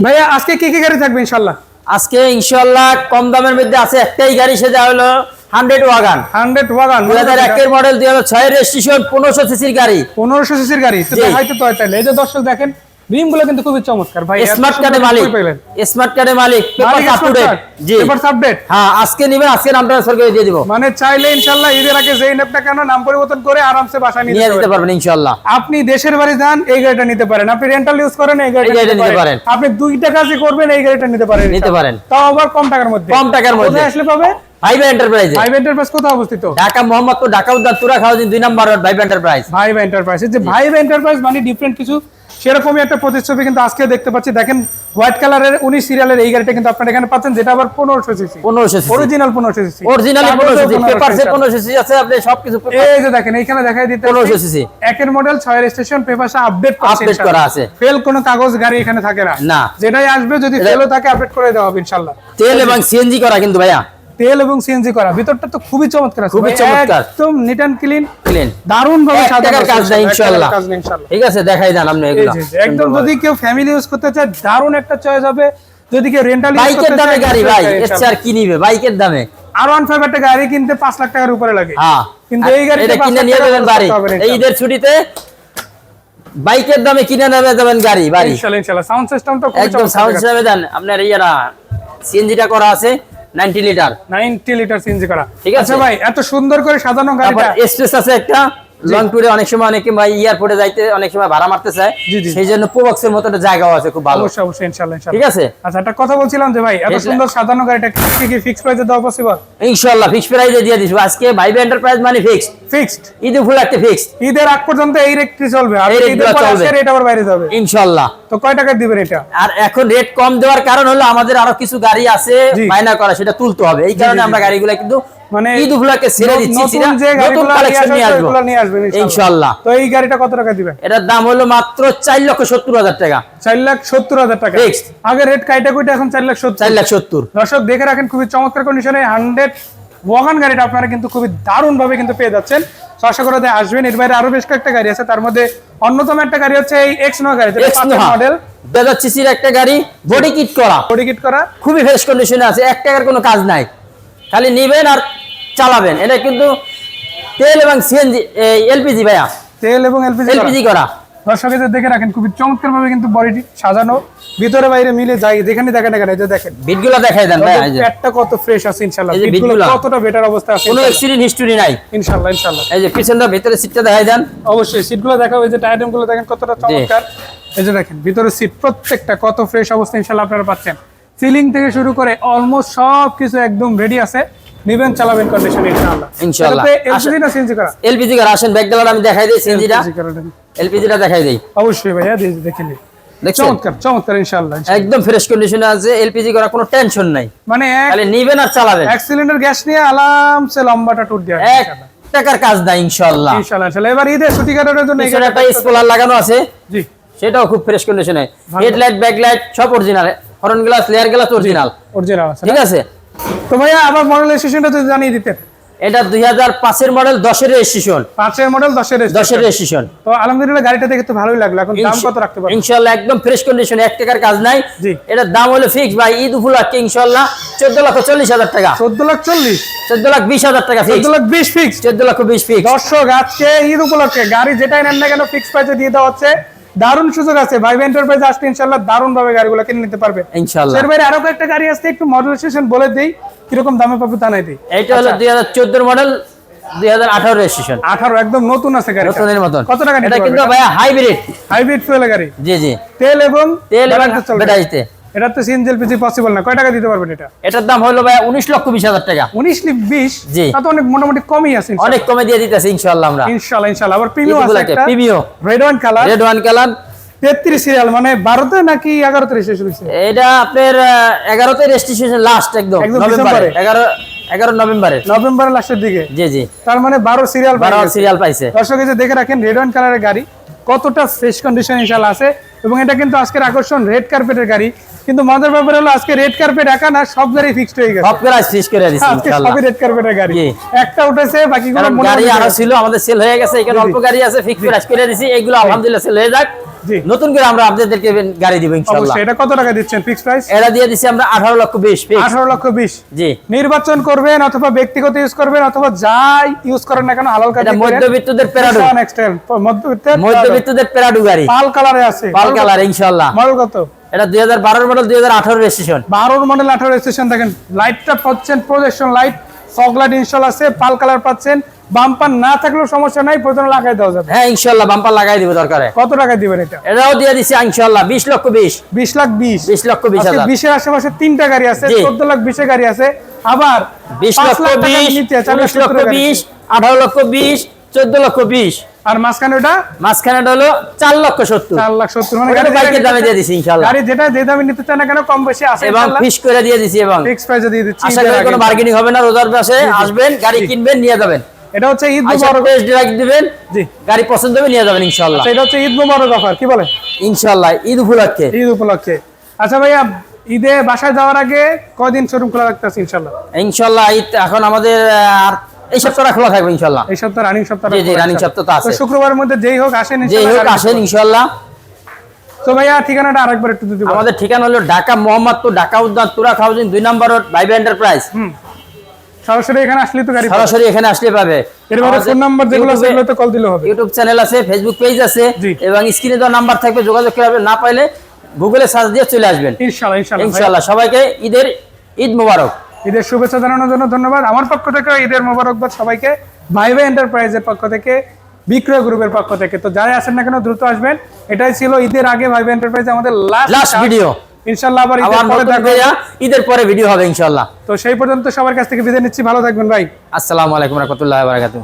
ভাইয়া আজকে কি কি গাড়ি থাকবে ইনশাল্লাহ আজকে ইনশাল্লাহ কম দামের মধ্যে আছে একটাই গাড়ি সেটা হলো হান্ড্রেড ওয়াগান। Hundred wagon. দুই হাজার একের মডেল দুই হাজার ছয়ের রেজিস্ট্রেশন পনেরোশো সিসির গাড়ি। পনেরোশো সিসির গাড়ি। তো। দেখাইতে তো তাহলে এই যে দর্শক দেখেন কিন্তু খুবই চমৎকার। ভাই স্মার্ট কার্ডের মালিক। স্মার্ট কার্ডের মালিক। পেপার আপ টু ডেট জি। পেপারস আপডেট হ্যাঁ আজকে নিবেন আজকে নাম ট্রান্সফার করে দিয়ে দিব। মানে চাইলে ইনশাল্লাহ ঈদের আগে যেই নেপ না কেন নাম পরিবর্তন করে আরামসে বাসা নিয়ে পারবেন। ইনশাল্লাহ। আপনি দেশের বাড়ি যান এই গাড়িটা নিতে পারেন। আপনি রেন্টাল ইউজ করেন এই গাড়িটা নিতে পারেন। আপনি দুইটা কাজই করবেন এই গাড়িটা নিতে পারেন নিতে পারেন। তাও আবার কম টাকার মধ্যে। কম টাকার মধ্যে। কোথায় আসলে পাবে? ভাইবা এন্টারপ্রাইজে ভাইব এন্টারপ্রাইজ কোথায় অবস্থিত? ঢাকা মোহাম্মদপুর ঢাকা উদ্যান তুরা খাওয়াজিন দুই নম্বর road vibe enterprise vibe enterprise যে ভাইব এন্টারপ্রাইজ মানে ডিফারেন্ট কিছু। সেরকমই একটা প্রতিচ্ছবি কিন্তু আজকে দেখতে পাচ্ছি। দেখেন হোয়াইট কালারের উনিশ সিরিয়ালের এই গাড়িটা কিন্তু আপনারা এখানে পাচ্ছেন যেটা আবার পনেরোশো সিসি পনেরোশো অরিজিনাল পনেরোশো সিসি অরিজিনালি পনেরোশো সিসি পনেরোশো আছে আপনি সবকিছু এই যে দেখেন এইখানে দেখাই দিতে 1500 cc একের মডেল ছয়ের স্টেশন পেপারসে আপডেট Update করা আছে। ফেল কোনো কাগজ গাড়ি এখানে থাকে না। না। যেটাই আসবে যদি ফেলও থাকে আপডেট করে দেওয়া হবে ইনশাল্লাহ তেল এবং সিএনজি করা কিন্তু ভাইয়া। তেল এবং সিএনজি করা। ভিতরটা তো খুবই চমৎকার আছে খুবই চমৎকার। একদম নিট অ্যান্ড ক্লিন ক্লিন দারুণ ভাবে টাকার কাজ নেই ইনশাল্লাহ ঠিক আছে দেখাই দেন আপনি এগুলো। একদম যদি কেউ ফ্যামিলি ইউজ করতে চায় দারুণ একটা চয়েস হবে। যদি কেউ রেন্টাল ইউজ করতে চায় বাইকের দামে গাড়ি ভাই এর ইনশাল্লাহ। চেয়ে আর কি নিবে? বাইকের দামে। আর ওয়ান ফাইভ একটা গাড়ি কিনতে পাঁচ লাখ টাকার উপরে লাগে। হ্যাঁ। কিন্তু এই গাড়িতে এটা কিনে নিয়ে যাবেন বাড়ি। না এই ঈদের ছুটিতে বাইকের দামে কিনে নেবে যাবেন গাড়ি বাড়ি। ইনশাল্লাহ ইনশাল্লাহ সাউন্ড সিস্টেমটা খুবই একদম সাউন্ড সিস্টেমে দেন। আপনার ইয়ারা সিএনজিটা করা আছে 90 লিটার। 90 লিটার সিএনজি করা। ঠিক আছে। আচ্ছা ভাই এত সুন্দর করে সাজানো গাড়িটা। স্পেস আছে একটা। লং ট্যুরে অনেক সময় অনেকে ভাই এয়ারপোর্টে যাইতে অনেক সময় ভাড়া মারতে চায়। সেই জন্য প্রবক্সের মতো একটা জায়গাও আছে খুব ভালো। অবশ্যই অবশ্যই ইনশাল্লাহ ঠিক আছে? আচ্ছা একটা কথা বলছিলাম যে ভাই এত সুন্দর সাজানো গাড়িটা কি কি ফিক্স প্রাইসে দেওয়া পসিবল ইনশাআল্লাহ ফিক্স প্রাইজে দিয়ে দিস আজকে ভাইবে এন্টারপ্রাইজ মানে ফিক্সড ফিক্সড ঈদ ফুল একটা ফিক্সড ঈদের আগ পর্যন্ত এই রেটটি চলবে? আর এই ঈদের পরে চলবে। রেট আবার বাইরে যাবে। ইনশাআল্লাহ। তো কয় টাকা দিবেন এটা আর এখন রেট কম দেওয়ার কারণ হলো আমাদের আরও কিছু গাড়ি আছে। বায়না করা সেটা তুলতে হবে। এই কারণে আমরা। গাড়িগুলো কিন্তু মানে ঈদ উপলক্ষে ছেড়ে দিচ্ছি নতুন কালেকশন নিয়ে নিয়ে আসবে, আসব নিয়ে আসবেন ইনশাআল্লাহ তো এই গাড়িটা কত টাকা দিবেন এটার দাম হলো মাত্র চার লক্ষ সত্তর হাজার টাকা। চার লাখ সত্তর হাজার টাকা। আগে রেট কাইটা কুইটা এখন চার লাখ সত্তর। চার লাখ সত্তর। দর্শক দেখে রাখেন খুবই চমৎকার কন্ডিশনে হান্ড্রেড ওয়াগান গাড়িটা আপনারা কিন্তু খুবই দারুণ ভাবে কিন্তু পেয়ে যাচ্ছেন। আশা করা যায় আসবেন। এর বাইরে আরও বেশ কয়েকটা গাড়ি আছে। তার মধ্যে অন্যতম একটা গাড়ি হচ্ছে এই এক্স নো গাড়ি মডেল সিসির একটা গাড়ি বডি কিট করা। বডি কিট করা। খুবই ফ্রেশ কন্ডিশনে আছে। এক টাকার কোনো কাজ নাই। খালি নিবেন আর চালাবেন। এটা কিন্তু তেল এবং সিএনজি এলপিজি ভাইয়া। তেল এবং এলপিজি এলপিজি করা। দর্শক এদের দেখে রাখেন খুবই চমৎকার ভাবে কিন্তু বডিটি সাজানো। ভিতরে বাইরে মিলে যায় যেখানে দেখেন এখানে এই যে দেখেন। বিটগুলো দেখাই দেন ভাই এই যে। একটা কত ফ্রেশ আছে ইনশাআল্লাহ। এই বিটগুলো। কতটা বেটার অবস্থা আছে কোনো অ্যাক্সিডেন্ট হিস্টোরি নাই। ইনশাআল্লাহ ইনশাআল্লাহ। এই যে পিছনটা ভিতরে সিটটা দেখাই দেন। অবশ্যই সিটগুলো দেখাবো এই যে টায়ারগুলো দেখেন কতটা চমৎকার। এই যে দেখেন ভিতরে সিট প্রত্যেকটা কত ফ্রেশ অবস্থা ইনশাআল্লাহ আপনারা পাচ্ছেন। সিলিং থেকে শুরু করে অলমোস্ট সব কিছু একদম রেডি আছে। নিবেন চালাবেন কন্ডিশন ইনশাআল্লাহ। ইনশাআল্লাহ। এলপিজি না সিএনজি করা? এলপিজি করা আসেন ব্যাক ডালার আমি দেখাই দিই সিএনজিটা। এলপিজিটা দেখাই দেই। অবশ্যই ভাইয়া দিয়ে দেখে চমৎকার চমৎকার ইনশাআল্লাহ একদম ফ্রেশ কন্ডিশনে আছে এলপিজি করা কোনো টেনশন নাই। মানে নিবেন আর চালাবেন। এক সিলিন্ডার গ্যাস নিয়ে আরামসে লম্বাটা ট্যুর দেওয়া এক টাকার কাজ নাই ইনশাআল্লাহ। ইনশাআল্লাহ ইনশাআল্লাহ। এবার ঈদের ছুটি কাটানোর জন্য একটা স্পলার লাগানো আছে। জি। সেটাও খুব ফ্রেশ কন্ডিশনে। হেডলাইট ব্যাকলাইট সব original horn glass layer glass original original ঠিক আছে? তো ভাইয়া আবার মডেল স্টেশনটা যদি জানিয়ে দিতেন। এটা দুই হাজার পাঁচের মডেল দশের রেজিস্ট্রেশন পাঁচের মডেল দশের দশের। রেজিস্ট্রেশন তো আলহামদুলিল্লাহ গাড়িটা দেখে তো ভালোই লাগল। এখন দাম কত রাখতে পারবেন? ইনশাল্লাহ একদম ফ্রেশ কন্ডিশন এক টাকার কাজ নাই। জি। এটার দাম হলো ফিক্স ভাই ঈদ উপলক্ষে ইনশাল্লাহ চোদ্দ লক্ষ চল্লিশ হাজার টাকা। চোদ্দ লাখ চল্লিশ? চোদ্দ লাখ বিশ হাজার টাকা চোদ্দ লাখ বিশ ফিক্স চোদ্দ লক্ষ বিশ ফিক্স দর্শক আজকে ঈদ উপলক্ষে গাড়ি যেটাই নেন না কেন ফিক্স প্রাইসে দিয়ে দেওয়া হচ্ছে। দারুণ সুযোগ আছে। ভাই এন্টারপ্রাইজ আসলে ইনশাল্লাহ দারুণ ভাবে গাড়িগুলো কিনে নিতে পারবে। ইনশাল্লাহ এর বাইরে আরও কয়েকটা গাড়ি আছে একটু মডেল সেশন বলে দেই কীরকম দামে পাবে তা নাই দিই। এটা হলো দুই হাজার চোদ্দোর মডেল দুই হাজার আঠারো রেজিস্ট্রেশন আঠারো একদম নতুন আছে গাড়ি নতুনের মতন। কত টাকা এটা কিন্তু ভাই হাইব্রিড হাইব্রিড ফুয়েল গাড়ি। জি জি। তেল এবং তেল এবং ব্যাটারিতে। এটা তো সিএনজি এলপিজি পসিবল না। কয় টাকা দিতে পারবেন এটা? এটার দাম হলো ভাইয়া উনিশ লক্ষ বিশ হাজার টাকা। উনিশ লিপ বিশ? জি। তা তো অনেক মোটামুটি কমই আছে অনেক কমে দিয়ে দিতেছে ইনশাল্লাহ আমরা। ইনশাল্লাহ ইনশাল্লাহ আবার প্রিমিয়াম আছে একটা। Premium. Red one colour red one colour তেত্রিশ সিরিয়াল মানে বারোতে নাকি এগারোতে রেজিস্ট্রেশন হয়েছে এটা আপনার এগারোতে রেজিস্ট্রেশন লাস্ট একদম নভেম্বরে। ডিসেম্বরে। এগারো এগারো নভেম্বরে। নভেম্বরের লাস্টের দিকে। জি জি। তার মানে বারো সিরিয়াল বারো সিরিয়াল পাইছে। দর্শক এই যে দেখে রাখেন রেড ওয়ান কালারের গাড়ি কতটা ফ্রেশ কন্ডিশন ইনশাল্লাহ আছে। এবং এটা কিন্তু আজকের আকর্ষণ রেড কার্পেটের গাড়ি। কিন্তু মজার ব্যাপার হলো আজকে রেড কার্পেট একা না সব গাড়ি ফিক্সড হয়ে গেছে। সব প্রাইস ফিক্স করে দিছি আজকে ইনশাল্লাহ সবই রেড কার্পেটের গাড়ি। একটা উঠেছে বাকিগুলো কারণ মনে গাড়ি আরও ছিল আমাদের সেল হয়ে গেছে এখানে অল্প গাড়ি আছে ফিক্স প্রাইস করে দিছি এগুলো আলহামদুলিল্লাহ সেল হয়ে যাক। জি। নতুন করে আমরা আপনাদেরকে গাড়ি দিব অবশ্যই এটা কত টাকা দিচ্ছেন ফিক্স প্রাইস এটা দিয়ে দিচ্ছি আমরা আঠারো লক্ষ বিশ fix। আঠারো লক্ষ বিশ। জি। নির্বাচন করবেন অথবা ব্যক্তিগত ইউজ করবেন অথবা যাই ইউজ করেন না কেন হালাল কাজ এটা মধ্যবিত্তদের প্যারাডু। মধ্যবিত্তের মধ্যবিত্তদের প্যারাডু গাড়ি। পাল কালারে আছে। পাল কালার ইনশাল্লাহ মডেল কত? এটা দুই হাজার বারোর মডেল দুই হাজার আঠারো রেজিস্ট্রেশন বারোর মডেল আঠারো স্টেশন দেখেন লাইটটা পাচ্ছেন projection light fog light install আছে পাল কালার পাচ্ছেন বাম্পার না থাকলেও সমস্যা নাই প্রয়োজন লাগাই দেওয়া যাবে। হ্যাঁ ইনশাল্লাহ বাম্পার লাগাই দিব দরকারে। কত টাকা দিবেন এটা? এটাও দিয়ে দিচ্ছি ইনশাল্লাহ বিশ লক্ষ বিশ। বিশ লাখ বিশ। বিশ লক্ষ বিশ আজকে হাজার। বিশের আশেপাশে তিনটা গাড়ি আছে জি। চোদ্দ লাখ বিশে গাড়ি আছে। আবার বিশ পাঁচ লক্ষ লাখ টাকার বিশ নিচে চার লাখ উনিশ লক্ষ সত্তরের গাড়ি বিশ আছে। আঠারো লক্ষ বিশ চোদ্দ লক্ষ বিশ। আর মাঝখানে ওটা? মাঝখানেটা হলো চার লক্ষ সত্তর। চার লাখ সত্তর মানে গাড়ি বাইকের দামে দিয়ে দিছি ইনশাল্লাহ। গাড়ি যেটা যে দামে নিতে চায় না কেন কম বেশি আছে এবং ফিস করে দিয়ে দিছি এবং ফিক্স প্রাইসে দিয়ে দিচ্ছি আশা করি কোনো বার্গেনিং হবে না রোজার পাশে আসবেন গাড়ি কিনবেন নিয়ে যাবেন। এটা হচ্ছে ঈদ মুবারক। টেস্ট ড্রাইভ দিবেন জি। গাড়ি পছন্দ হবে নিয়ে যাবেন ইনশাল্লাহ। আচ্ছা, এটা হচ্ছে ঈদ মুবারক অফার কি বলে? ইনশাল্লাহ ঈদ উপলক্ষে। ঈদ উপলক্ষে। আচ্ছা ভাইয়া ঈদে বাসায় যাওয়ার আগে কয়দিন শোরুম খোলা রাখতেছে ইনশাল্লাহ? ইনশাল্লাহ ঈদ এখন আমাদের আর এই সপ্তাহটা খোলা থাকবে এই সপ্তাহ রানিং সপ্তাহ জি, running সপ্তাহ তো আছে। শুক্রবারের মধ্যে যেই হোক আসেন যে ইনশাল্লাহ হোক আসেন তো ভাইয়া ঠিকানাটা আরেকবার একটু দিতে আমাদের ঠিকানা হলো ঢাকা মোহাম্মদপুর ঢাকা উদ্যান তুরাক হাউজিং দুই নম্বর রোড ভাইবে এন্টারপ্রাইজ। সরাসরি এখানে আসলে তো গাড়ি সরাসরি এখানে আসলে পাবে। এর মধ্যে ফোন নাম্বার যেগুলো ইউটিউবে- সেগুলোতে কল দিলে হবে। ইউটিউব চ্যানেল আছে ফেসবুক পেজ আছে এবং স্ক্রিনে দেওয়া নাম্বার থাকবে যোগাযোগ করে না পাইলে গুগলে সার্চ দিয়ে চলে আসবেন। ভাইয়া। ইনশাল্লাহ সবাইকে ঈদের ঈদ মোবারক। ঈদের শুভেচ্ছা জানানোর জন্য ধন্যবাদ। আমার পক্ষ থেকে ঈদের মোবারকবাদ সবাইকে। ভাই ভাই এন্টারপ্রাইজের পক্ষ থেকে বিক্রয় গ্রুপের পক্ষ থেকে। তো যারাই আসেন না কেন দ্রুত আসবেন। এটাই ছিল ঈদের আগে ভাই ভাই এন্টারপ্রাইজ আমাদের লাস্ট ভিডিও ইনশাল্লাহ আবার আবার ঈদের পরে দেখা। ঈদের ভিডিও হবে ইনশাল্লাহ। তো সেই পর্যন্ত সবার কাছ থেকে বিদায় নিচ্ছি। ভালো থাকবেন ভাই। আসসালামু আলাইকুম রহমতুল্লাহ বারাকাতুহ।